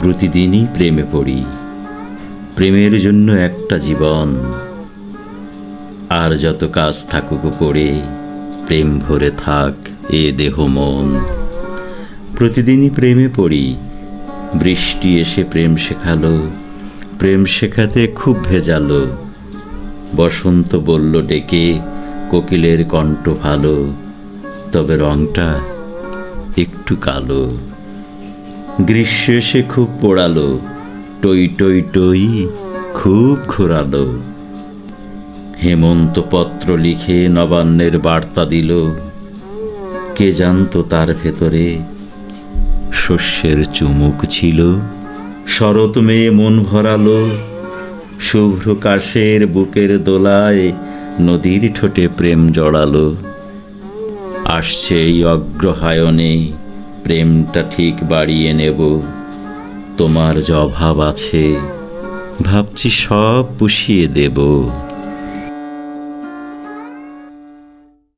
প্রতিদিনই প্রেমে পড়ি। প্রেমের জন্য একটা জীবন। আর যত কাজ থাকুক পড়ে প্রেম ভরে থাক এ দেহ মন। প্রতিদিনই প্রেমে পড়ি। বৃষ্টি এসে প্রেম শেখালো। প্রেম শেখাতে খুব ভেজালো। বসন্ত বলল, ডেকে কোকিলের কণ্ঠ ভালো। তবে রংটা একটু কালো। গ্রীষ্ম সে খুব পোড়ালো, টই টই টই খুব ঘোরালো। হেমন্ত পত্র লিখে নবান্নের বার্তা দিল, কে জানতো তার ভেতরে শস্যের চুমুক ছিল? শরৎ মেয়ে মন ভরালো শুভ্র কাশের বুকের দোলায় নদীর ঠোঁটে প্রেম জড়ালো। আসছে এই অগ্রহায়ণে প্রেমটা ঠিক বাড়িয়ে নেব। তোমার যে অভাব আছে ভাবছি সব পুষিয়ে দেব।